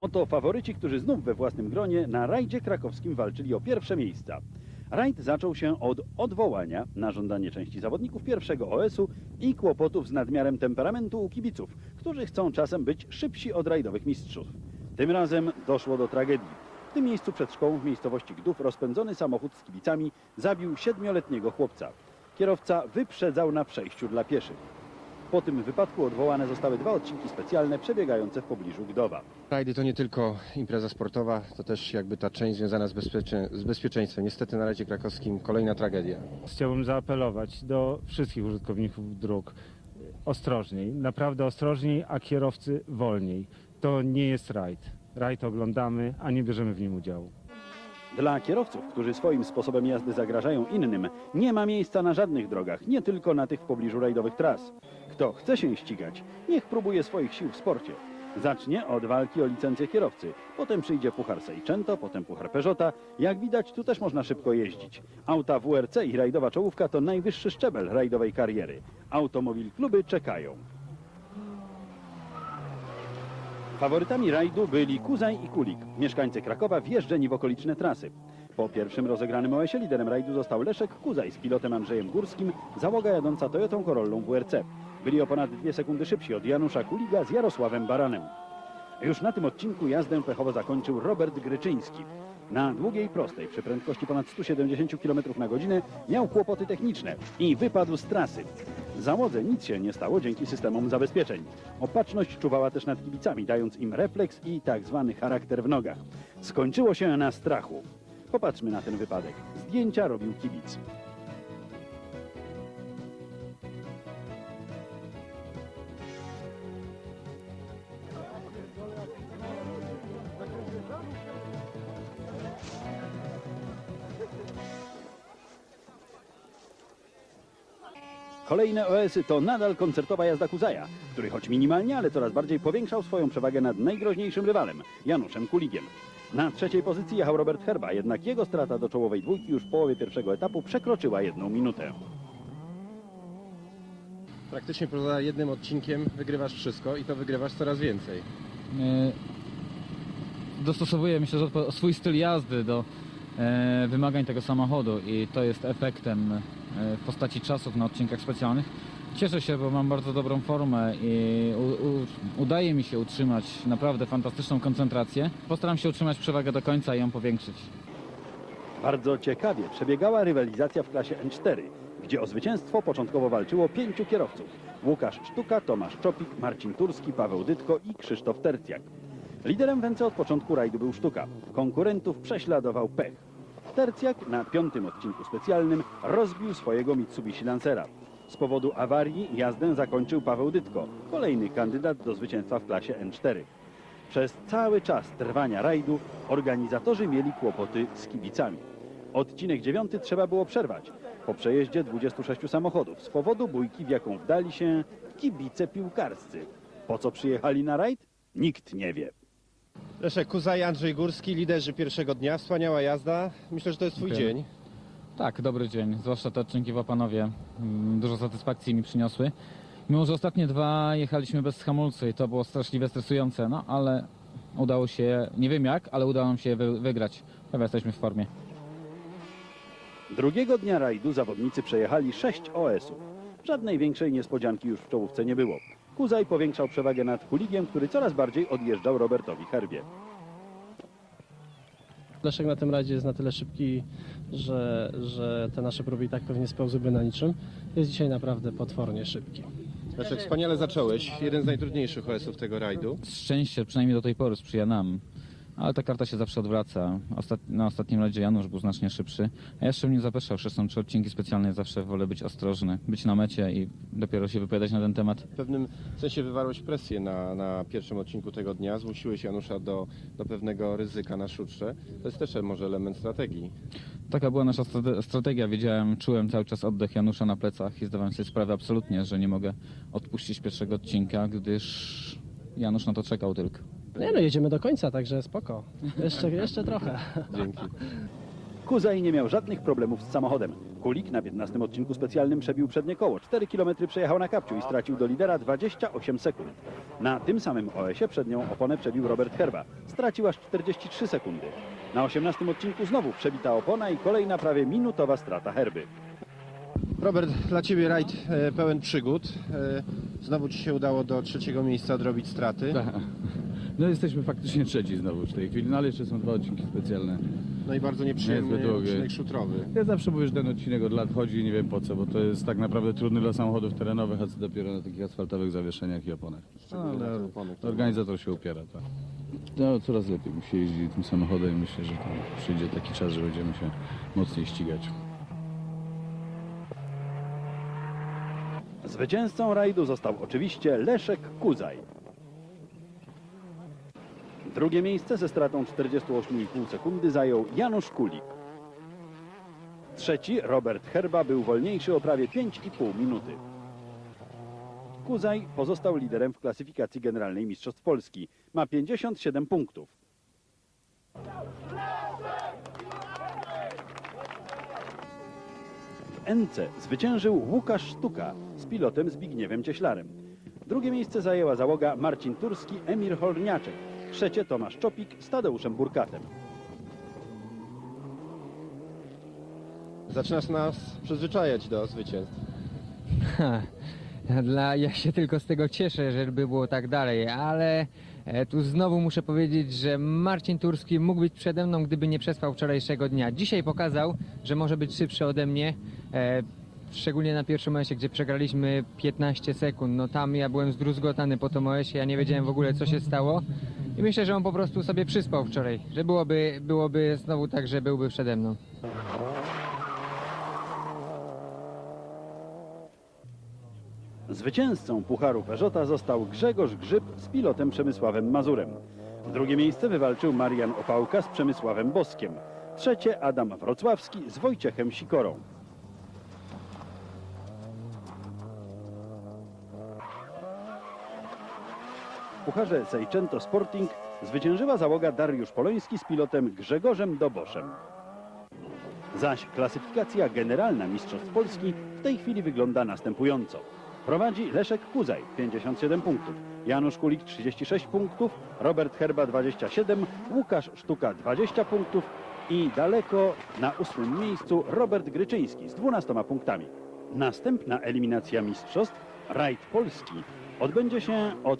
Oto faworyci, którzy znów we własnym gronie na rajdzie krakowskim walczyli o pierwsze miejsca. Rajd zaczął się od odwołania na żądanie części zawodników pierwszego OS-u i kłopotów z nadmiarem temperamentu u kibiców, którzy chcą czasem być szybsi od rajdowych mistrzów. Tym razem doszło do tragedii. W tym miejscu przed szkołą w miejscowości Gdów rozpędzony samochód z kibicami zabił siedmioletniego chłopca. Kierowca wyprzedzał na przejściu dla pieszych. Po tym wypadku odwołane zostały dwa odcinki specjalne przebiegające w pobliżu Gdowa. Rajdy to nie tylko impreza sportowa, to też jakby ta część związana z, bezpiecze, z bezpieczeństwem. Niestety na rajdzie krakowskim kolejna tragedia. Chciałbym zaapelować do wszystkich użytkowników dróg. Ostrożniej, naprawdę ostrożniej, a kierowcy wolniej. To nie jest rajd. Rajd oglądamy, a nie bierzemy w nim udziału. Dla kierowców, którzy swoim sposobem jazdy zagrażają innym, nie ma miejsca na żadnych drogach, nie tylko na tych w pobliżu rajdowych tras. Kto chce się ścigać, niech próbuje swoich sił w sporcie. Zacznie od walki o licencję kierowcy, potem przyjdzie puchar Seicento, potem puchar Peugeota. Jak widać, tu też można szybko jeździć. Auta WRC i rajdowa czołówka to najwyższy szczebel rajdowej kariery. Automobil kluby czekają. Faworytami rajdu byli Kuzaj i Kulik, mieszkańcy Krakowa wjeżdżeni w okoliczne trasy. Po pierwszym rozegranym OS-ie liderem rajdu został Leszek Kuzaj z pilotem Andrzejem Górskim, załoga jadąca Toyotą Corollą WRC. Byli o ponad dwie sekundy szybsi od Janusza Kuliga z Jarosławem Baranem. Już na tym odcinku jazdę pechowo zakończył Robert Gryczyński. Na długiej prostej przy prędkości ponad 170 km na godzinę miał kłopoty techniczne i wypadł z trasy. Załodze nic się nie stało dzięki systemom zabezpieczeń. Opatrzność czuwała też nad kibicami, dając im refleks i tak zwany charakter w nogach. Skończyło się na strachu. Popatrzmy na ten wypadek. Zdjęcia robił kibic. Kolejne OS-y to nadal koncertowa jazda Kuzaja, który choć minimalnie, ale coraz bardziej powiększał swoją przewagę nad najgroźniejszym rywalem, Januszem Kuligiem. Na trzeciej pozycji jechał Robert Herba, jednak jego strata do czołowej dwójki już w połowie pierwszego etapu przekroczyła jedną minutę. Praktycznie poza jednym odcinkiem wygrywasz wszystko i to wygrywasz coraz więcej. e, dostosowuję myślę, że swój styl jazdy do e, wymagań tego samochodu i to jest efektem w postaci czasów na odcinkach specjalnych. Cieszę się, bo mam bardzo dobrą formę i u, u, udaje mi się utrzymać naprawdę fantastyczną koncentrację. Postaram się utrzymać przewagę do końca i ją powiększyć. Bardzo ciekawie przebiegała rywalizacja w klasie N4, gdzie o zwycięstwo początkowo walczyło pięciu kierowców. Łukasz Sztuka, Tomasz Czopik, Marcin Turski, Paweł Dytko i Krzysztof Tercjak. Liderem Węce od początku rajdu był Sztuka. Konkurentów prześladował pech. Tercjak na piątym odcinku specjalnym rozbił swojego Mitsubishi Lancera. Z powodu awarii jazdę zakończył Paweł Dytko, kolejny kandydat do zwycięstwa w klasie N4. Przez cały czas trwania rajdu organizatorzy mieli kłopoty z kibicami. Odcinek dziewiąty trzeba było przerwać po przejeździe 26 samochodów z powodu bójki, w jaką wdali się kibice piłkarscy. Po co przyjechali na rajd? Nikt nie wie. Leszek Kuzaj, Andrzej Górski, liderzy pierwszego dnia, wspaniała jazda. Myślę, że to jest twój Dziękuję. dzień. Tak, dobry dzień, zwłaszcza te odcinki w Opanowie mm, dużo satysfakcji mi przyniosły. Mimo, że ostatnie dwa jechaliśmy bez hamulcy i to było straszliwie stresujące, no ale udało się, nie wiem jak, ale udało nam się wy, wygrać. Chyba jesteśmy w formie. Drugiego dnia rajdu zawodnicy przejechali 6 OS-ów. Żadnej większej niespodzianki już w czołówce nie było. Kuzaj powiększał przewagę nad Kuligiem, który coraz bardziej odjeżdżał Robertowi Herbie. Leszek na tym rajdzie jest na tyle szybki, że, że te nasze próby i tak pewnie spełzłyby na niczym. Jest dzisiaj naprawdę potwornie szybki. Leszek, wspaniale zacząłeś. Jeden z najtrudniejszych OS-ów tego rajdu. Szczęście przynajmniej do tej pory sprzyja nam. Ale ta karta się zawsze odwraca. Ostat... Na ostatnim razie Janusz był znacznie szybszy. A jeszcze mnie zapeszał. Zresztą są trzy odcinki specjalne. Zawsze wolę być ostrożny, być na mecie i dopiero się wypowiadać na ten temat. W pewnym sensie wywarłeś presję na, na pierwszym odcinku tego dnia. Zmusiłeś Janusza do, do pewnego ryzyka na szutrze. To jest też może element strategii. Taka była nasza strate- strategia. Wiedziałem, czułem cały czas oddech Janusza na plecach i zdawałem sobie sprawę absolutnie, że nie mogę odpuścić pierwszego odcinka, gdyż Janusz na to czekał tylko. Nie no, jedziemy do końca, także spoko. Jeszcze, jeszcze trochę. Dzięki. Kuzaj nie miał żadnych problemów z samochodem. Kulik na 15 odcinku specjalnym przebił przednie koło. 4 km przejechał na kapciu i stracił do lidera 28 sekund. Na tym samym OS-ie przednią oponę przebił Robert Herba. Stracił aż 43 sekundy. Na 18 odcinku znowu przebita opona i kolejna prawie minutowa strata Herby. Robert, dla Ciebie rajd e, pełen przygód. E, znowu Ci się udało do trzeciego miejsca odrobić straty. Tak. No jesteśmy faktycznie trzeci znowu w tej chwili, no ale jeszcze są dwa odcinki specjalne. No i bardzo nieprzyjemny Niezbyt długi. odcinek szutrowy. Ja zawsze mówię, że ten odcinek od lat chodzi i nie wiem po co, bo to jest tak naprawdę trudny dla samochodów terenowych, a co dopiero na takich asfaltowych zawieszeniach i oponach. Szczególnie na te opony, które- Organizator się upiera, tak. No coraz lepiej musi jeździć tym samochodem i myślę, że tam przyjdzie taki czas, że będziemy się mocniej ścigać. Zwycięzcą rajdu został oczywiście Leszek Kuzaj. Drugie miejsce ze stratą 48,5 sekundy zajął Janusz Kulik. Trzeci, Robert Herba, był wolniejszy o prawie 5,5 minuty. Kuzaj pozostał liderem w klasyfikacji generalnej Mistrzostw Polski. Ma 57 punktów. W NC zwyciężył Łukasz Sztuka z pilotem Zbigniewem Cieślarem. Drugie miejsce zajęła załoga Marcin Turski, Emir Horniaczek. Trzecie Tomasz Czopik z Tadeuszem Burkatem. Zaczynasz nas przyzwyczajać do zwycięstw. Ha, Dla, ja się tylko z tego cieszę, żeby było tak dalej, ale e, tu znowu muszę powiedzieć, że Marcin Turski mógł być przede mną, gdyby nie przespał wczorajszego dnia. Dzisiaj pokazał, że może być szybszy ode mnie, e, szczególnie na pierwszym momencie, gdzie przegraliśmy 15 sekund. No tam ja byłem zdruzgotany po tym OS-ie, ja nie wiedziałem w ogóle co się stało i myślę, że on po prostu sobie przyspał wczoraj, że byłoby, byłoby znowu tak, że byłby przede mną. Zwycięzcą Pucharu Peugeota został Grzegorz Grzyb z pilotem Przemysławem Mazurem. Drugie miejsce wywalczył Marian Opałka z Przemysławem Boskiem. Trzecie Adam Wrocławski z Wojciechem Sikorą. Pucharze Seicento Sporting zwyciężyła załoga Dariusz Poloński z pilotem Grzegorzem Doboszem. Zaś klasyfikacja generalna Mistrzostw Polski w tej chwili wygląda następująco. Prowadzi Leszek Kuzaj 57 punktów, Janusz Kulik 36 punktów, Robert Herba 27, Łukasz Sztuka 20 punktów i daleko na ósmym miejscu Robert Gryczyński z 12 punktami. Następna eliminacja mistrzostw, rajd Polski, odbędzie się od